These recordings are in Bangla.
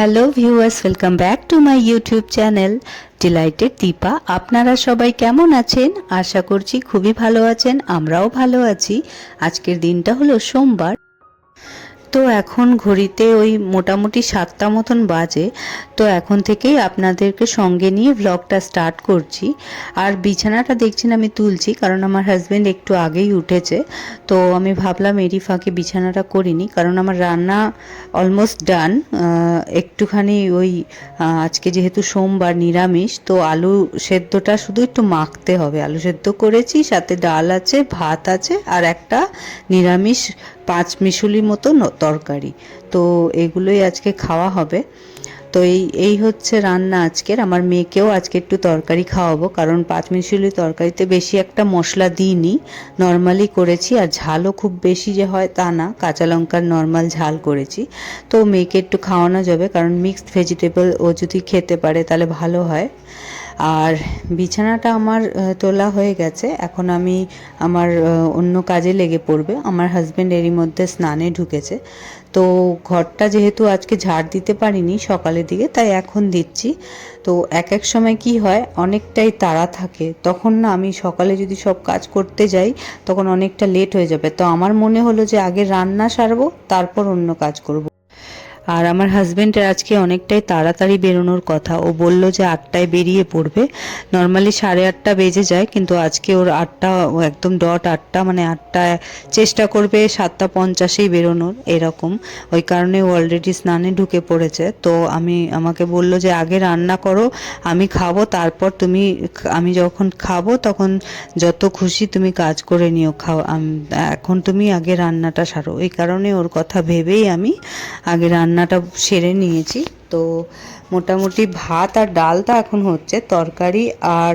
Hello viewers welcome back to my YouTube channel delighted Deepa আপনারা সবাই কেমন আছেন? আশা করছি খুবই ভালো আছেন, আমরাও ভালো আছি। আজকের দিনটা হলো সোমবার। তো এখন ঘড়িতে ওই মোটামুটি সাতটা মতন বাজে, তো এখন থেকেই আপনাদেরকে সঙ্গে নিয়ে ব্লগটা স্টার্ট করছি। আর বিছানাটা দেখছেন আমি তুলছি, কারণ আমার হাজব্যান্ড একটু আগেই উঠেছে, তো আমি ভাবলাম এরই ফাঁকে বিছানাটা করিনি, কারণ আমার রান্না অলমোস্ট ডান একটুখানি ওই আজকে যেহেতু সোমবার নিরামিষ, তো আলু সেদ্ধটা শুধু একটু মাখতে হবে। আলু সেদ্ধ করেছি, সাথে ডাল আছে, ভাত আছে, আর একটা নিরামিষ পাঁচ মিশুলি মতো তরকারি। তো এগুলোই আজকে খাওয়া হবে। তো এই এই হচ্ছে রান্না আজকের। আমার মেয়েকেও আজকে একটু তরকারি খাওয়াবো, কারণ পাঁচ মিশুলি তরকারিতে বেশি একটা মশলা দিইনি। নর্মালি করেছি, আর ঝালও খুব বেশি যে হয় তা না। কাঁচা লঙ্কার নর্মাল ঝাল করেছি। তো মেয়েকে একটু খাওয়ানো যাবে, কারণ মিক্সড ভেজিটেবল ও যদি খেতে পারে তাহলে ভালো হয়। আর বিছানাটা আমার তোলা হয়ে গেছে। এখন আমি আমার অন্য কাজে লেগে পড়বে। আমার হাজব্যান্ড এরই মধ্যে স্নানে ঢুকেছে। তো ঘরটা যেহেতু আজকে ঝাড় দিতে পারিনি সকালের দিকে, তাই এখন দিচ্ছি। তো এক এক সময় কি হয়, অনেকটাই তাড়া থাকে। তখন না আমি সকালে যদি সব কাজ করতে যাই, তখন অনেকটা লেট হয়ে যাবে। তো আমার মনে হলো যে আগে রান্না সারবো, তারপর অন্য কাজ করব। আর আমার হাজব্যান্ডের আজকে অনেকটাই তাড়াতাড়ি বেরোনোর কথা। ও বলল যে আটটায় বেরিয়ে পড়বে। নর্মালি সাড়ে আটটা বেজে যায়, কিন্তু আজকে ওর আটটা একদম ডট আটটা মানে আটটায় চেষ্টা করবে সাতটা পঞ্চাশেই বেরোনোর, এরকম। ওই কারণে ও অলরেডি স্নানে ঢুকে পড়েছে। তো আমি, আমাকে বলল যে আগে রান্না করো, আমি খাব, তারপর তুমি, আমি যখন খাব তখন যত খুশি তুমি কাজ করে নিও, খাও। এখন তুমি আগে রান্নাটা সারো। এই কারণে ওর কথা ভেবেই আমি আগে রান্নাটা সেরে নিয়েছি। তো মোটামুটি ভাত আর ডালটা এখন হচ্ছে তরকারি আর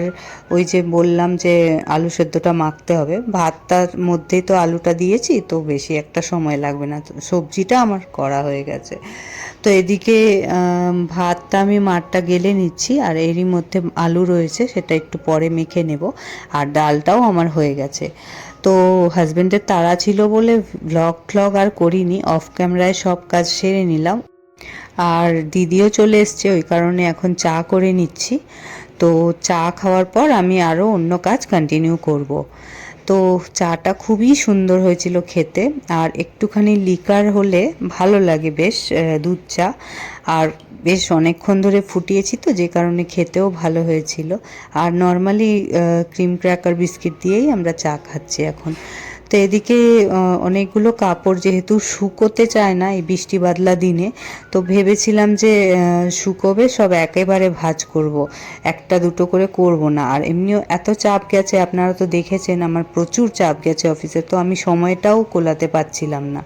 ওই যে বললাম যে আলু সেদ্ধটা মাখতে হবে। ভাতটার মধ্যেই তো আলুটা দিয়েছি, তো বেশি একটা সময় লাগবে না। সবজিটা আমার করা হয়ে গেছে। তো এদিকে ভাতটা আমি মাঠটা গেলে নিচ্ছি আর এরই মধ্যে আলু রয়েছে সেটা একটু পরে মেখে নেব। আর ডালটাও আমার হয়ে গেছে। তো হাজব্যান্ডের তারা ছিল বলে ব্লগ ফ্লগ আর করিনি অফ ক্যামেরায় সব কাজ সেরে নিলাম আর দিদিও চলে এসছে, ওই কারণে এখন চা করে নিচ্ছি তো চা খাওয়ার পর আমি আরও অন্য কাজ কন্টিনিউ করব। তো চাটা খুবই সুন্দর হয়েছিল খেতে, আর একটুখানি লিকার হলে ভালো লাগে বেশ দুধ চা। আর বেশ অনেকক্ষণ ধরে ফুটিয়েছি তো, যে কারণে খেতেও ভালো হয়েছিল। আর নর্মালি ক্রিম ক্র্যাকার বিস্কিট দিয়েই আমরা চা খাচ্ছি এখন। তো এদিকে অনেকগুলো কাপড় যেহেতু শুকোতে চায় না এই বৃষ্টি বাদলা দিনে, তো ভেবেছিলাম যে শুকোবে, সব একেবারে ভাঁজ করব। একটা দুটো করে করব না। আর এমনিও এত চাপ গেছে, আপনারা তো দেখেছেন আমার প্রচুর চাপ গেছে অফিসে, তো আমি সময়টাও কোলাতে পারছিলাম না।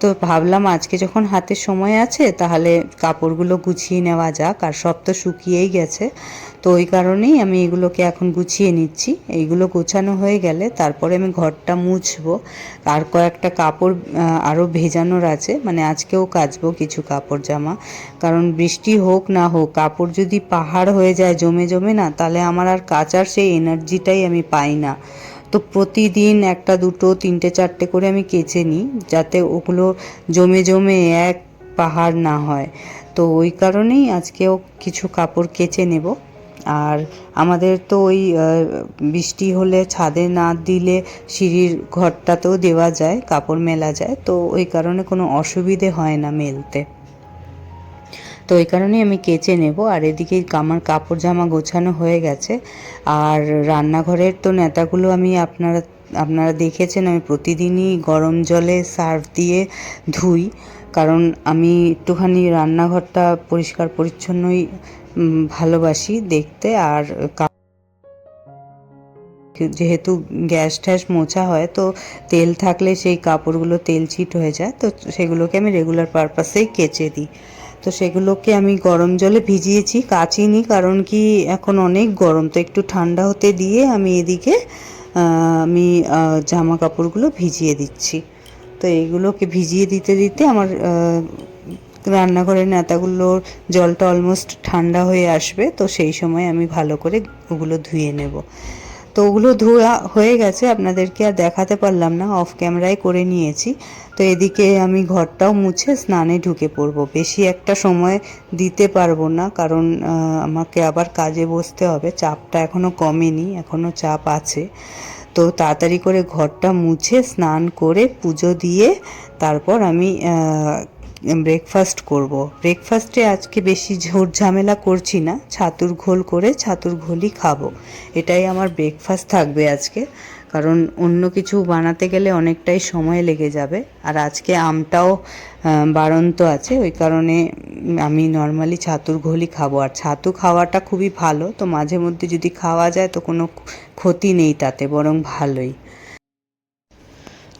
তো ভাবলাম আজকে যখন হাতে সময় আছে, তাহলে কাপড়গুলো গুছিয়ে নেওয়া যাক, আর সব তো শুকিয়েই গেছে। তো ওই কারণেই আমি এগুলোকে এখন গুছিয়ে নিচ্ছি। এইগুলো গোছানো হয়ে গেলে তারপরে আমি ঘরটা মুছবো। আর কয়েকটা কাপড় আরও ভেজানোর আছে। মানে আজকেও কাচবো কিছু কাপড় জামা। কারণ বৃষ্টি হোক না হোক, কাপড় যদি পাহাড় হয়ে যায়, জমে জমে না, তাহলে আমার আর কাচার সেই এনার্জিটাই আমি পাই না। তো প্রতিদিন একটা, দুটো, তিনটে, চারটে করে আমি কেচে নিই, যাতে ওগুলো জমে জমে এক পাহাড় না হয়। তো ওই কারণেই আজকেও কিছু কাপড় কেচে নেব। আর আমাদের তো ওই বৃষ্টি হলে ছাদে না দিলে সিঁড়ির ঘরটাতেও দেওয়া যায়, কাপড় মেলা যায়, তো ওই কারণে কোনো অসুবিধে হয় না মেলতে। তো এই কারণেই আমি কেচে নেব, আর এদিকে আমার কাপড় জামা গোছানো হয়ে গেছে। আর রান্নাঘরের তো নেতাগুলো আমি আপনারা আপনারা দেখেছেন, আমি প্রতিদিনই গরম জলে সার্ফ দিয়ে ধুই। কারণ আমি একটুখানি রান্নাঘরটা পরিষ্কার পরিচ্ছন্নই ভালোবাসি দেখতে আর যেহেতু গ্যাস ট্যাস মোছা হয়, তো তেল থাকলে সেই কাপড়গুলো তেল ছিট হয়ে যায়, তো সেগুলোকে আমি রেগুলার পারপাসেই কেচে দিই। তো সেগুলোকে আমি গরম জলে ভিজিয়েছি কাচিনি কারণ কি এখন অনেক গরম, তো একটু ঠান্ডা হতে দিয়ে আমি এদিকে আমি জামা কাপড়গুলো ভিজিয়ে দিচ্ছি। তো এইগুলোকে ভিজিয়ে দিতে দিতে আমার আহ, রান্নাঘরের নেতাগুলোর জলটা অলমোস্ট ঠান্ডা হয়ে আসবে তো সেই সময় আমি ভালো করে ওগুলো ধুয়ে নেব। তো ওগুলো ধোয়া হয়ে গেছে আপনাদেরকে আর দেখাতে পারলাম না অফ ক্যামেরায় করে নিয়েছি। তো এদিকে আমি ঘরটাও মুছে স্নানে ঢুকে পড়ব। বেশি একটা সময় দিতে পারব না কারণ আমাকে আবার কাজে বসতে হবে। চাপটা এখনও কমেনি এখনও চাপ আছে। তো তাড়াতাড়ি করে ঘরটা মুছে স্নান করে পুজো দিয়ে তারপর আমি ব্রেকফাস্ট করব। ব্রেকফাস্টে আজকে বেশি ঝোর ঝামেলা করছি না। ছাতুর ঘোল করে ছাতুর ঘোলই খাব। এটাই আমার ব্রেকফাস্ট থাকবে আজকে। কারণ অন্য কিছু বানাতে গেলে অনেকটাই সময় লেগে যাবে। আর আজকে আমটাও বাড়ন্ত আছে। ওই কারণে আমি নর্মালি ছাতুর ঘোলই খাব। আর ছাতু খাওয়াটা খুবই ভালো। তো মাঝে মধ্যে যদি খাওয়া যায় তো কোনো ক্ষতি নেই তাতে, বরং ভালোই।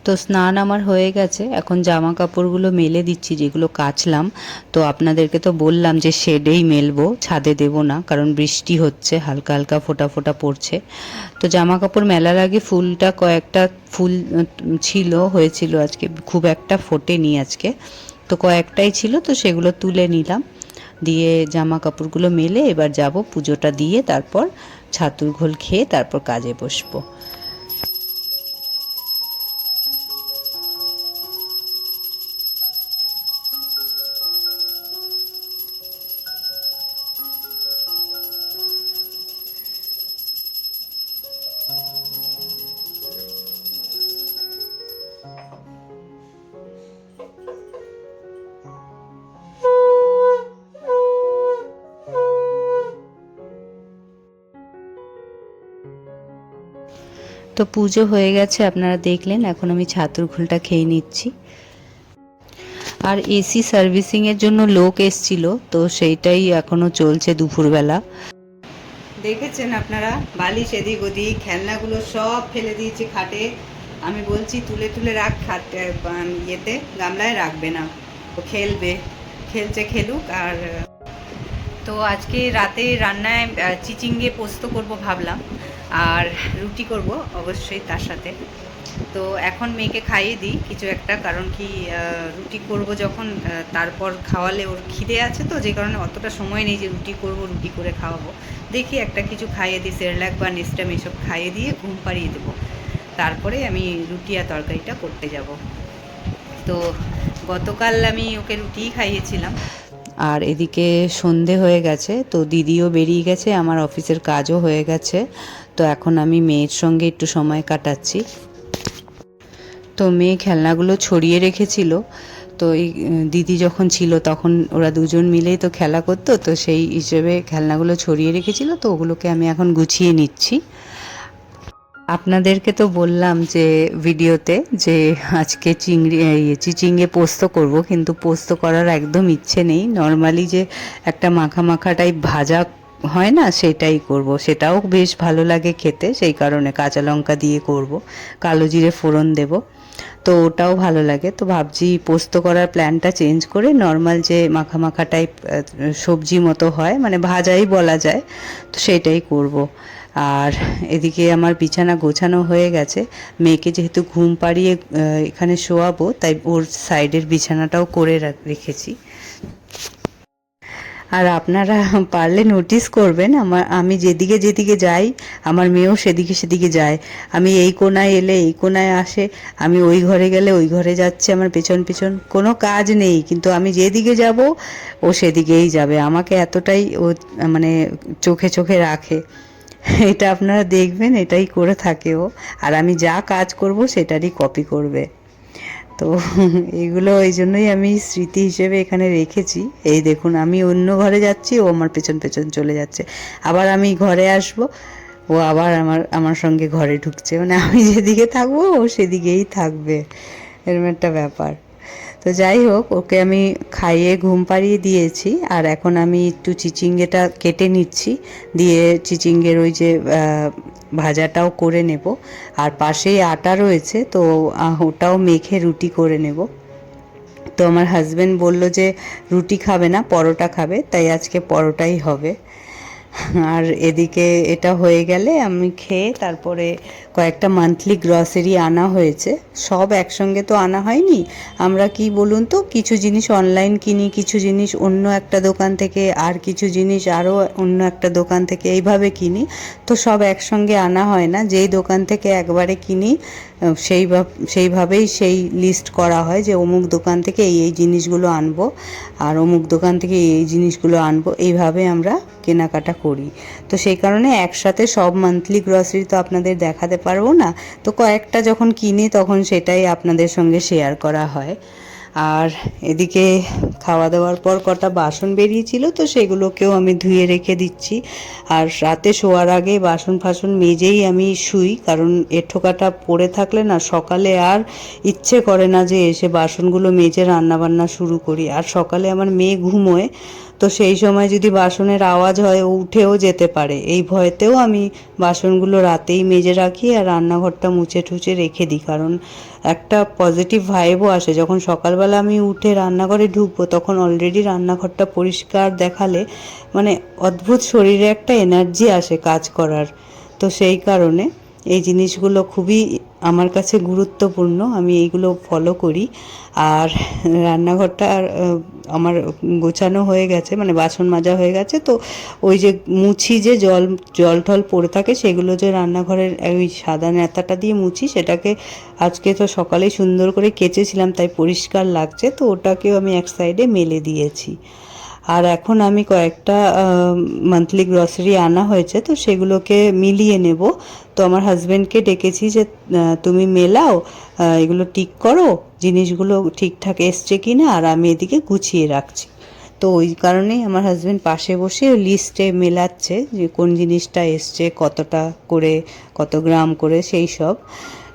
তো স্নান আমার হয়ে গেছে। এখন জামা কাপড়গুলো মেলে দিচ্ছি, যেগুলো কাচলাম। তো আপনাদেরকে তো বললাম যে শেডেই মেলবো, ছাদে দেবো না, কারণ বৃষ্টি হচ্ছে, হালকা হালকা ফোটা ফোটা পড়ছে। তো জামা কাপড় মেলার আগে ফুলটা কয়েকটা ফুল ছিল, হয়েছিল আজকে, খুব একটা ফোটেনি আজকে। তো কয়েকটাই ছিল, তো সেগুলো তুলে নিলাম। দিয়ে জামা কাপড়গুলো মেলে এবার যাব পুজোটা দিয়ে, তারপর ছাতুর ঘোল খেয়ে তারপর কাজে বসবো। তো পুজো হয়ে গেছে, আপনারা দেখলেন, এখন আমি ছাতুর ঘোলটা খেয়ে নিচ্ছি। আর এসি সার্ভিসিংয়ের জন্য লোক এসছিল, তো সেইটাই এখনও চলছে দুপুরবেলা। দেখেছেন আপনারা, বালিশ এদিক ওদিক, খেলনাগুলো সব ফেলে দিয়েছি খাটে। আমি বলছি, তুলে তুলে রাখ খাটে ইয়েতে, গামলায় রাখবে না। ও খেলবে, খেলছে খেলুক আর, তো আজকে রাতে রান্নায় চিচিঙ্গে পোস্ত করব ভাবলাম। আর রুটি করব অবশ্যই তার সাথে। তো এখন মেয়েকে খাইয়ে দিই, কিছু একটা, কারণ কি রুটি করব যখন তারপর খাওয়ালে ওর খিদে আছে তো, যে কারণে অতটা সময় নেই যে রুটি করব, রুটি করে খাওয়াবো। দেখি একটা কিছু খাইয়ে দিই, সেরলাক বা নেস্টাম এসব খাইয়ে দিয়ে ঘুম পাড়িয়ে দেবো। তারপরে আমি রুটি আর তরকারিটা করতে যাব। তো গতকাল আমি ওকে রুটিই খাইয়েছিলাম। আর এদিকে সন্ধে হয়ে গেছে, তো দিদিও বেরিয়ে গেছে, আমার অফিসের কাজও হয়ে গেছে। তো এখন আমি মেয়ের সঙ্গে একটু সময় কাটাচ্ছি। তো মেয়ে খেলনাগুলো ছড়িয়ে রেখেছিল। তো এই দিদি যখন ছিল তখন ওরা দুজন মিলেই তো খেলা করতো। তো সেই হিসেবে খেলনাগুলো ছড়িয়ে রেখেছিল। তো ওগুলোকে আমি এখন গুছিয়ে নিচ্ছি। আপনাদেরকে তো বললাম যে ভিডিওতে যে আজকে চিংড়ি চিচিঙ্গে পোস্ত করব। কিন্তু পোস্ত করার একদম ইচ্ছে নেই। নর্মালি যে একটা মাখা মাখা টাইপ ভাজা হয় না, সেটাই করব। সেটাও বেশ ভালো লাগে খেতে, সেই কারণে কাঁচা লঙ্কা দিয়ে করব। কালো জিরে ফোড়ন দেব, তো ওটাও ভালো লাগে। তো ভাবছি পোস্ত করার প্ল্যানটা চেঞ্জ করে নর্মাল যে মাখা মাখা টাইপ সবজি মতো হয় মানে ভাজাই বলা যায়, তো সেটাই করব। আর এদিকে আমার বিছানা গোছানো হয়ে গেছে। মেয়েকে যেহেতু ঘুম পাড়িয়ে এখানে শোয়াবো, তাই ওর সাইডের বিছানাটাও করে রাখ- রেখেছি। আর আপনারা পারলে নোটিস করবেন, আমার, আমি যেদিকে যেদিকে যাই, আমার মেয়েও সেদিকে সেদিকে যায়। আমি এই কোনায় এলে এই কোনায় আসে, আমি ওই ঘরে গেলে ওই ঘরে যাচ্ছে, আমার পেছন পেছন কোনো কাজ নেই, কিন্তু আমি যেদিকে যাব, ও সেদিকেই যাবে। আমাকে এতটাই ও মানে চোখে চোখে রাখে। এটা আপনারা দেখবেন, এটাই করে থাকে ও। আর আমি যা কাজ করব, সেটারই কপি করবে। তো এগুলো ওই জন্যই আমি স্মৃতি হিসেবে এখানে রেখেছি। এই দেখুন, আমি অন্য ঘরে যাচ্ছি, ও আমার পেছন পেছন চলে যাচ্ছে। আবার আমি ঘরে আসব, ও আবার আমার আমার সঙ্গে ঘরে ঢুকছে। মানে আমি যেদিকে থাকব, ও সেদিকেই থাকবে। এরম একটা ব্যাপার। তো যাই হোক, ওকে আমি খাইয়ে ঘুম পাড়িয়ে দিয়েছি আর এখন আমি একটু চিচিঙ্গেটা কেটে নিচ্ছি, দিয়ে চিচিঙ্গের ওই যে ভাজাটাও করে নেব। আর পাশেই আটা রয়েছে, তো ওটাও মেখে রুটি করে নেব। তো আমার হাজব্যান্ড বলল যে, রুটি খাবে না, পরোটা খাবে, তাই আজকে পরোটাই হবে। আর এদিকে এটা হয়ে গেলে আমি খেয়ে তারপরে কয়েকটা মান্থলি গ্রসারি আনা হয়েছে। সব একসঙ্গে তো আনা হয়নি। আমরা কি বলুন তো, কিছু জিনিস অনলাইন কিনি, কিছু জিনিস অন্য একটা দোকান থেকে, আর কিছু জিনিস আরও অন্য একটা দোকান থেকে এইভাবে কিনি। তো সব একসঙ্গে আনা হয় না। যেই দোকান থেকে একবারে কিনি, সেই ভাব- সেইভাবেই সেই লিস্ট করা হয় যে অমুক দোকান থেকে এই এই জিনিসগুলো আনব, আর অমুক দোকান থেকে এই জিনিসগুলো আনব। এইভাবে আমরা কেনাকাটা করি। তো সেই কারণে একসাথে সব মান্থলি গ্রসারি তো আপনাদের দেখাতে পারব না। তো কয়েকটা যখন কিনি তখন সেটাই আপনাদের সঙ্গে শেয়ার করা হয়। আর এদিকে খাওয়া দাওয়ার পর কটা বাসন বেরিয়েছিল তো সেগুলোকেও আমি ধুয়ে রেখে দিচ্ছি। আর রাতে শোয়ার আগে বাসন ফাসন মেজেই আমি শুই, কারণ এঠোকাটা পড়ে থাকলে না সকালে আর ইচ্ছে করে না যে এসে বাসনগুলো মেজে রান্না বান্না শুরু করি। আর সকালে আমার মেয়ে ঘুমোয় তো সেই সময় যদি বাসনের আওয়াজ হয় উঠেও যেতে পারে। এই ভয়তেও আমি বাসনগুলো রাতেই মেজে রাখি আর রান্নাঘরটা মুছে টুচে রেখে দিই। কারণ একটা পজিটিভ ভাইবও আসে। যখন সকালবেলা আমি উঠে রান্নাঘরে ঢুকবো, তখন অলরেডি রান্নাঘরটা পরিষ্কার দেখালে মানে অদ্ভুত শরীরে একটা এনার্জি আসে কাজ করার। তো সেই কারণে এই জিনিসগুলো খুবই আমার কাছে গুরুত্বপূর্ণ, আমি এইগুলো ফলো করি। আর রান্নাঘরটা আমার গোছানো হয়ে গেছে মানে বাসন মাজা হয়ে গেছে, তো ওই যে মুছি যে জল জল টল পড়ে থাকে, সেগুলো যে রান্নাঘরের ওই সাদা নেতাটা দিয়ে মুছি, সেটাকে আজকে তো সকালে সুন্দর করে কেচেছিলাম, তাই পরিষ্কার লাগছে, তো ওটাকেও আমি এক সাইডে মেলে দিয়েছি। আর এখন আমি কয়েকটা মান্থলি গ্রসারি আনা হয়েছে, তো সেগুলোকে মিলিয়ে নেব। তো আমার হাজব্যান্ডকে ডেকেছি যে তুমি মেলাও এগুলো ঠিক করো, জিনিসগুলো ঠিকঠাক এসছে কি না আর আমি এদিকে গুছিয়ে রাখছি। তো ওই কারণেই আমার হাজব্যান্ড পাশে বসে লিস্টে মেলাচ্ছে যে কোন জিনিসটা এসছে, কতটা করে, কত গ্রাম করে, সেই সব।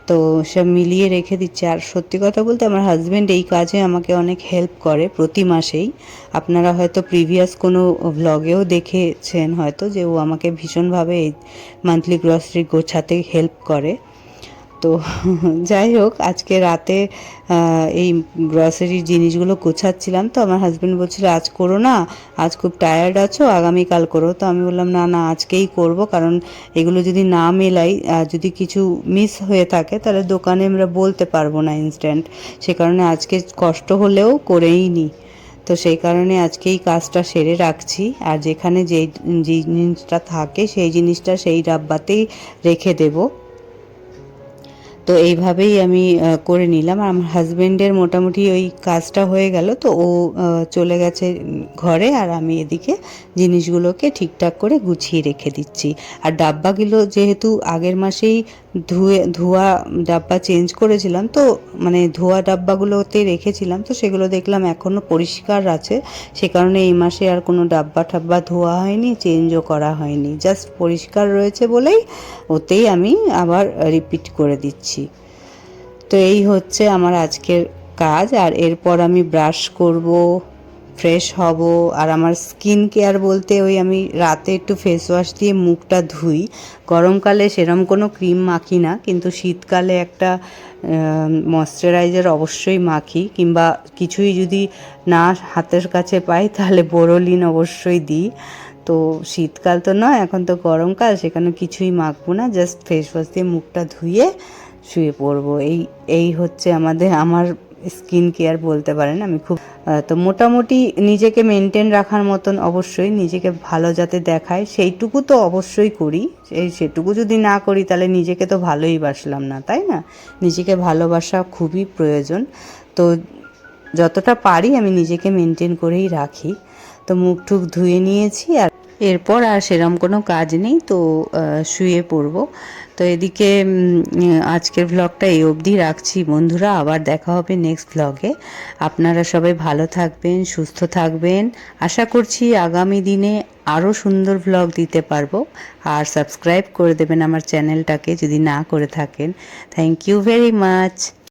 তো সব মিলিয়ে রেখে দিচ্ছে। আর সত্যি কথা বলতে আমার হাজব্যান্ড এই কাজে আমাকে অনেক হেল্প করে প্রতি মাসেই। আপনারা হয়তো প্রিভিয়াস কোনো ভ্লগেও দেখেছেন হয়তো যে ও আমাকে ভীষণভাবে এই মান্থলি গ্রসারি গোছাতে হেল্প করে। তো যাই হোক, আজকে রাতে এই গ্রসারির জিনিসগুলো গোছাচ্ছিলাম তো আমার হাজব্যান্ড বলছিল, আজ করো না, আজ খুব টায়ার্ড আছো, আগামীকাল করো। তো আমি বললাম, না না, আজকেই করব, কারণ এগুলো যদি না মেলাই যদি কিছু মিস হয়ে থাকে, তাহলে দোকানে আমরা বলতে পারব না ইনস্ট্যান্ট সে কারণে আজকে কষ্ট হলেও করেই নিই তো সেই কারণে আজকে এই কাজটা সেরে রাখছি, আর যেখানে যেই জিনিসটা থাকে, সেই জিনিসটা সেই ডাব্বাতেই রেখে দেবো। তো এইভাবেই আমি করে নিলাম। আর আমার হাজবেন্ডের মোটামুটি ওই কাজটা হয়ে গেল, তো ও চলে গেছে ঘরে। আর আমি এদিকে জিনিসগুলোকে ঠিকঠাক করে গুছিয়ে রেখে দিচ্ছি। আর ডাব্বাগুলো যেহেতু আগের মাসেই ধুয়ে, ধোয়া ডাব্বা চেঞ্জ করেছিলাম, তো মানে ধোয়া ডাব্বাগুলোতে রেখেছিলাম, তো সেগুলো দেখলাম এখনও পরিষ্কার আছে। সে কারণে এই মাসে আর কোনো ডাব্বা টাব্বা ধোয়া হয়নি, চেঞ্জও করা হয়নি। জাস্ট পরিষ্কার রয়েছে বলেই ওতেই আমি আবার রিপিট করে দিচ্ছি। তো এই হচ্ছে আমার আজকের কাজ, আর এরপর আমি ব্রাশ করব, ফ্রেশ হব, আর আমার স্কিন কেয়ার বলতে ওই আমি রাতে একটু ফেস ওয়াশ দিয়ে মুখটা ধুই। গরমকালে সেরম কোনো ক্রিম মাখি না, কিন্তু শীতকালে একটা ময়শ্চারাইজার অবশ্যই মাখি, কিংবা কিছুই যদি না হাতের কাছে পাই, তাহলে বোরোলিন অবশ্যই দিই। তো শীতকাল তো নয়, এখন তো গরমকাল, সেখানে কিছুই মাখবো না জাস্ট ফেস ওয়াশ দিয়ে মুখটা ধুয়ে শুয়ে পড়ব। এই এই হচ্ছে আমাদের, আমার স্কিন কেয়ার বলতে পারেন আমি খুব তো মোটামুটি নিজেকে মেনটেন রাখার মতন অবশ্যই, নিজেকে ভালো যাতে দেখায়, সেইটুকু তো অবশ্যই করি। এই সেটুকু যদি না করি, তাহলে নিজেকে তো ভালোই বাসলাম না, তাই না? নিজেকে ভালোবাসা খুবই প্রয়োজন। তো যতটা পারি আমি নিজেকে মেনটেন করেই রাখি। তো মুখ টুক ধুয়ে নিয়েছি আর এরপর আর সেরম কোনো কাজ নেই, তো শুয়ে পড়ব। তো এদিকে আজকের ভ্লগটা এই অবধি রাখছি। বন্ধুরা, আবার দেখা হবে নেক্সট ভ্লগে আপনারা সবাই ভালো থাকবেন, সুস্থ থাকবেন। আশা করছি আগামী দিনে আরও সুন্দর ভ্লগ দিতে পারব। আর সাবস্ক্রাইব করে দেবেন আমার চ্যানেলটাকে যদি না করে থাকেন। Thank you very much